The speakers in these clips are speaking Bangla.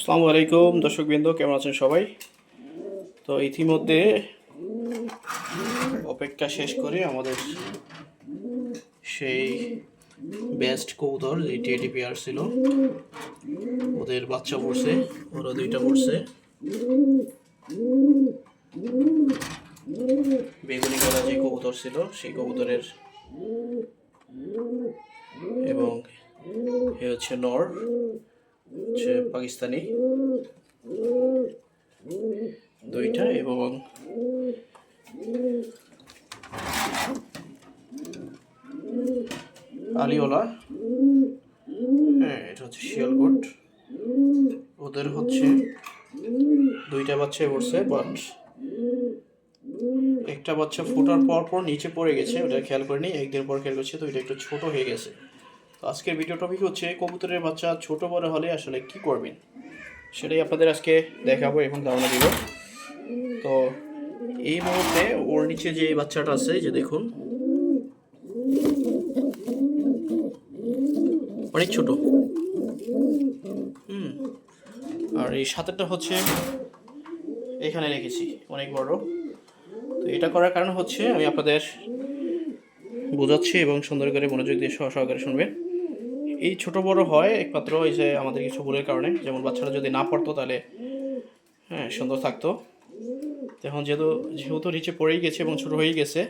আসসালামু আলাইকুম, দর্শকবৃন্দ, কেমন আছেন সবাই? তো ইতিমধ্যে অপেক্ষা শেষ করে আমাদের সেই বেস্ট কবুতর যে টেডি পেয়ার ছিল ওদের বাচ্চা পড়ছে, ওরা দুইটা পড়ছে। বেগুনি গলা যে কবুতর ছিল, সেই কবুতরের এবং এ হচ্ছে নর। হচ্ছে পাকিস্তানি। দুইটা এবং আলিওলা। হ্যাঁ এটা হচ্ছে শিয়ালকোট ওদের হচ্ছে দুইটা বাচ্চাই পড়ছে বাট একটা বাচ্চা ফোটার পর পর নিচে পড়ে গেছে, ওটা খেয়াল করিনি, একদিন পর খেয়াল করছে, তো এটা একটু ছোট হয়ে গেছে। আজকের ভিডিও টপিক হচ্ছে কবুতরের বাচ্চা ছোট বড় হলে আসলে কি করবেন? সেটাই আপনাদের আজকে দেখাবো এবং ধারণা দিব। তো এই মুহূর্তে ওর নিচে যে বাচ্চাটা আছে যে দেখুন। অনেক ছোট। হুম। আর এই সাতেরটা হচ্ছে এখানে রেখেছি, অনেক বড়। তো এটা করার কারণ হচ্ছে আমি আপনাদের বোঝাচ্ছি এবং সুন্দর করে মনোযোগ দিয়ে সহ- সহকারে শুনবেন। এই ছোট বড় হয় একমাত্র এই যে আমাদের কিছু ভুলের কারণে। যেমন বাচ্চারা যদি না পড়তো তাহলে হ্যাঁ সুন্দর থাকতো। এখন যেহেতু যেহেতু নিচে পড়েই গেছে এবং ছোট হয়ে গেছে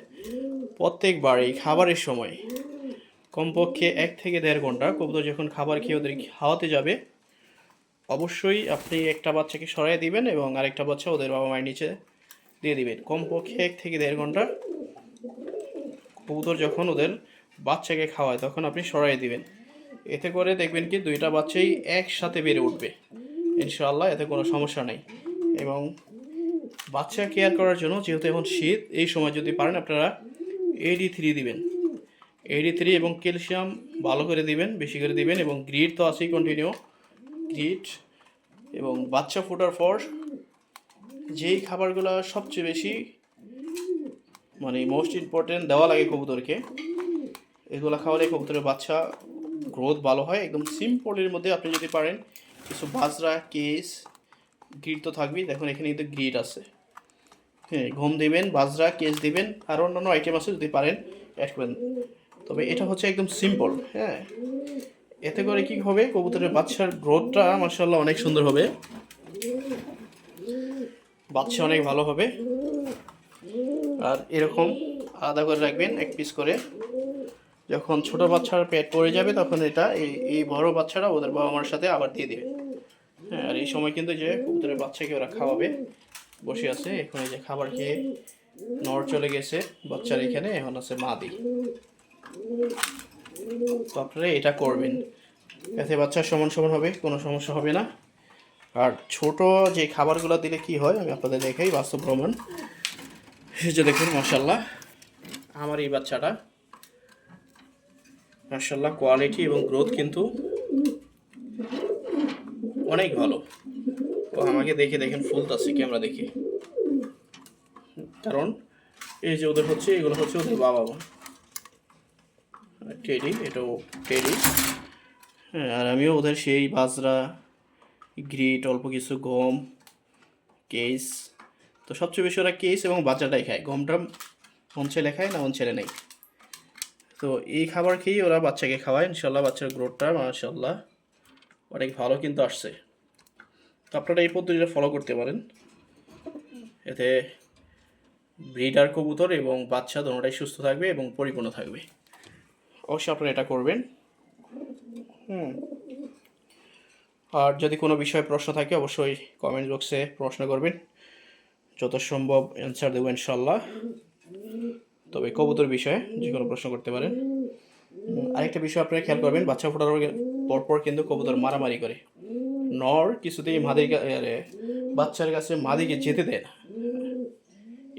প্রত্যেকবার এই খাবারের সময় কমপক্ষে এক থেকে দেড় ঘণ্টা কবুতর যখন খাবার খেয়ে ওদের খাওয়াতে যাবে, অবশ্যই আপনি একটা বাচ্চাকে সরাই দিবেন এবং আরেকটা বাচ্চা ওদের বাবা মায়ের নিচে দিয়ে দিবেন। কমপক্ষে এক থেকে দেড় ঘণ্টা কবুতর যখন ওদের বাচ্চাকে খাওয়ায়, তখন আপনি সরাই দিবেন। এতে করে দেখবেন কি দুইটা বাচ্চাই একসাথে বেড়ে উঠবে। ইনশাআল্লাহ, এতে কোনো সমস্যা নেই। এবং বাচ্চা কেয়ার করার জন্য যেহেতু এখন শীত, এই সময় যদি পারেন আপনারা এডি থ্রি দিবেন। এডি থ্রি এবং ক্যালসিয়াম ভালো করে দিবেন, বেশি করে দিবেন এবং গ্রিড তো আছেই কন্টিনিউ গ্রিড এবং বাচ্চা ফোটার পর যেই খাবারগুলো সবচেয়ে বেশি মানে মোস্ট ইম্পর্টেন্ট দেওয়া লাগে কবুতরকে, এগুলো খাওয়ালে কবুতরের বাচ্চা গ্রোথ ভালো হয়, একদম সিম্পলের মধ্যে আপনি যদি পারেন, কিছু বাজরা, কেস গ্রিড তো থাকবেই, দেখুন এখানে কিন্তু গ্রিড আছে। হ্যাঁ ঘুম দিবেন, বাজরা, কেস দিবেন, আর অন্যান্য আইটেম আছে যদি পারেন অ্যাড করবেন তবে এটা হচ্ছে একদম সিম্পল হ্যাঁ। এতে করে কি হবে, কবুতরের বাচ্চার গ্রোথটা মার্শাল্লাহ অনেক সুন্দর হবে। বাচ্চা অনেক ভালো হবে। আর এরকম আলাদা করে রাখবেন, এক পিস করে। যখন ছোট বাচ্চার পেট পড়ে যাবে, তখন এটা এই এই বড় বাচ্চারা ওদের বাবা মার সাথে আবার দিয়ে দেবে। হ্যাঁ আর এই সময় কিন্তু যে কবুতরের বাচ্চাকে ওরা খাওয়াবে। বসে আছে, এখন এই যে খাবার খেয়ে নর চলে গেছে, বাচ্চার এখানে, এখন আছে মাদি তো আপনারা এটা করবেন। এতে বাচ্চার সমান সমান হবে, কোনো সমস্যা হবে না। আর ছোট যে খাবারগুলো দিলে কি হয়, আমি আপনাদের দেখাই, বাস্তব প্রমাণ। যে দেখুন মাসাল্লাহ আমার এই বাচ্চাটা মাসাল্লাহ কোয়ালিটি এবং গ্রোথ কিন্তু অনেক ভালো। ও আমাকে দেখে দেখেন ফুল ফুলতাছে ক্যামেরা দেখি। কারণ এই যে ওদের হচ্ছে, এগুলো হচ্ছে ওদের বাবা মা। টেডি এটাও টেডি হ্যাঁ আর আমিও ওদের সেই বাজরা গ্রিট অল্প কিছু গম কেস তো সবচেয়ে বেশি ওরা কেস এবং বাচ্চাটাই খায়। গমটা মন ছেলে খায় না মন ছেলে নেই। তো এই খাবার খেয়েই ওরা বাচ্চাকে খাওয়ায়। ইনশাল্লাহ বাচ্চার গ্রোথটা মাশাল্লাহ অনেক ভালো কিন্তু আসছে। তো আপনারা এই পদ্ধতিটা ফলো করতে পারেন। এতে ব্রিডার কবুতর এবং বাচ্চা দোনোটাই সুস্থ থাকবে এবং পরিপূর্ণ থাকবে। অবশ্যই আপনারা এটা করবেন। হুম। আর যদি কোনো বিষয়ে প্রশ্ন থাকে, অবশ্যই কমেন্ট বক্সে প্রশ্ন করবেন। যত সম্ভব অ্যান্সার দেবো ইনশাল্লাহ তবে কবুতর বিষয়ে যে কোনো প্রশ্ন করতে পারেন। আরেকটা বিষয় আপনারা খেয়াল করবেন, বাচ্চা ফোটার পরপর কিন্তু কবুতর মারামারি করে। নর কিছুতেই মাদির বাচ্চার কাছে মাদিকে যেতে দেয় না।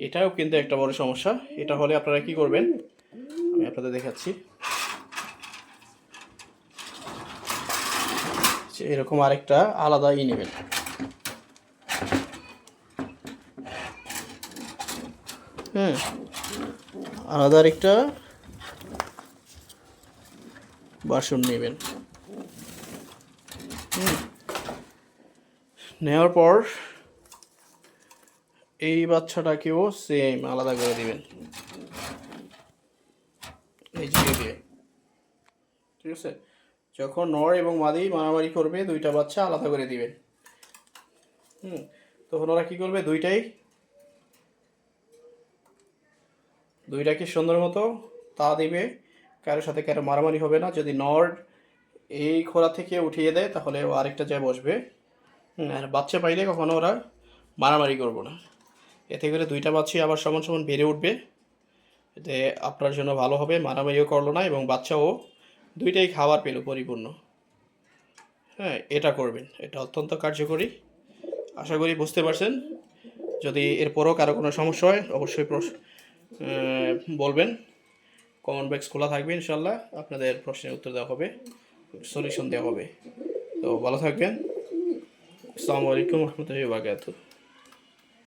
এটাও কিন্তু একটা বড় সমস্যা। এটা হলে আপনারা কি করবেন? আমি আপনাদের দেখাচ্ছি। এরকম আরেকটা আলাদা ই নেবেন। হ্যাঁ আলাদা একটা বাসন নেবেন। নেওয়ার পর এই বাচ্চাটাকেও সেম আলাদা করে দিবেন। এই দিয়ে। ঠিক আছে? যখন নর এবং মাদি মারামারি করবে, দুইটা বাচ্চা আলাদা করে দিবেন। হুম। তখন ওরা কী করবে? দুইটাই দুইটাকে সুন্দর মতো তা দিবে? কারোর সাথে কারও মারামারি হবে না। যদি নর এই খোলা থেকে উঠিয়ে দেয়, তাহলে ও আরেকটা জায়গায় বসবে। আর বাচ্চা পাইলে কখনো ওরা মারামারি করব না। এতে করে দুইটা বাচ্চাই আবার সমান সমান বেড়ে উঠবে। এতে আপনার জন্য ভালো হবে, মারামারিও করল না এবং বাচ্চাও দুইটাই খাবার পেল পরিপূর্ণ। হ্যাঁ এটা করবেন। এটা অত্যন্ত কার্যকরী। আশা করি বুঝতে পারছেন। যদি এরপরও কারও কোনো সমস্যা হয়, অবশ্যই প্রশ্ন বলবেন। কমেন্ট বক্স খোলা থাকবে ইনশাল্লাহ আপনাদের প্রশ্নের উত্তর দেওয়া হবে সলিউশন দেওয়া হবে। তো ভালো থাকবেন। আসসালামু আলাইকুম রহমতুল্লাহি